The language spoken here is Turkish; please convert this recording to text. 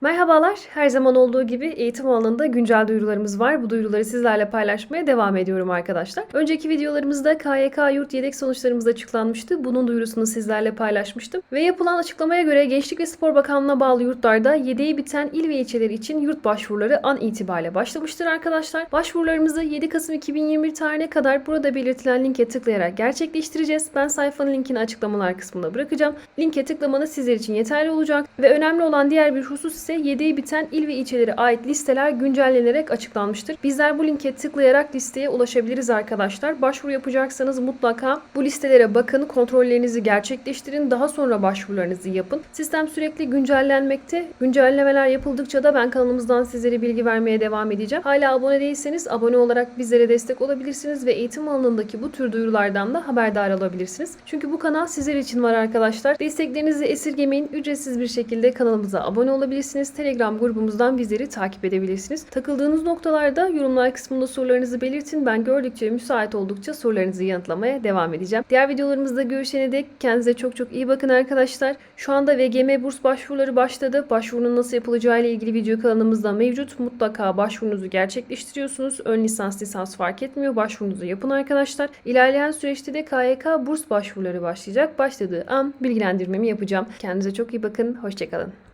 Merhabalar. Her zaman olduğu gibi eğitim alanında güncel duyurularımız var. Bu duyuruları sizlerle paylaşmaya devam ediyorum arkadaşlar. Önceki videolarımızda KYK yurt yedek sonuçlarımız açıklanmıştı. Bunun duyurusunu sizlerle paylaşmıştım. Ve yapılan açıklamaya göre Gençlik ve Spor Bakanlığı'na bağlı yurtlarda yedeği biten il ve ilçeleri için yurt başvuruları an itibariyle başlamıştır arkadaşlar. Başvurularımızı 7 Kasım 2021 tarihine kadar burada belirtilen linke tıklayarak gerçekleştireceğiz. Ben sayfanın linkini açıklamalar kısmında bırakacağım. Linke tıklamanız sizler için yeterli olacak. Ve önemli olan diğer bir husus ise yedeği biten il ve ilçelere ait listeler güncellenerek açıklanmıştır. Bizler bu linke tıklayarak listeye ulaşabiliriz arkadaşlar. Başvuru yapacaksanız mutlaka bu listelere bakın, kontrollerinizi gerçekleştirin, daha sonra başvurularınızı yapın. Sistem sürekli güncellenmekte. Güncellemeler yapıldıkça da ben kanalımızdan sizlere bilgi vermeye devam edeceğim. Hala abone değilseniz abone olarak bizlere destek olabilirsiniz ve eğitim alanındaki bu tür duyurulardan da haberdar olabilirsiniz. Çünkü bu kanal sizler için var arkadaşlar. Desteklerinizi esirgemeyin. Ücretsiz bir şekilde kanalımıza abone olabilirsiniz. Telegram grubumuzdan bizleri takip edebilirsiniz. Takıldığınız noktalarda yorumlar kısmında sorularınızı belirtin. Ben gördükçe müsait oldukça sorularınızı yanıtlamaya devam edeceğim. Diğer videolarımızda görüşene dek kendinize çok çok iyi bakın arkadaşlar. Şu anda VGM burs başvuruları başladı. Başvurunun nasıl yapılacağı ile ilgili video kanalımızda mevcut. Mutlaka başvurunuzu gerçekleştiriyorsunuz. Ön lisans lisans fark etmiyor. Başvurunuzu yapın arkadaşlar. İlerleyen süreçte de KYK burs başvuruları başlayacak. Başladığı an bilgilendirmemi yapacağım. Kendinize çok iyi bakın. Hoşçakalın.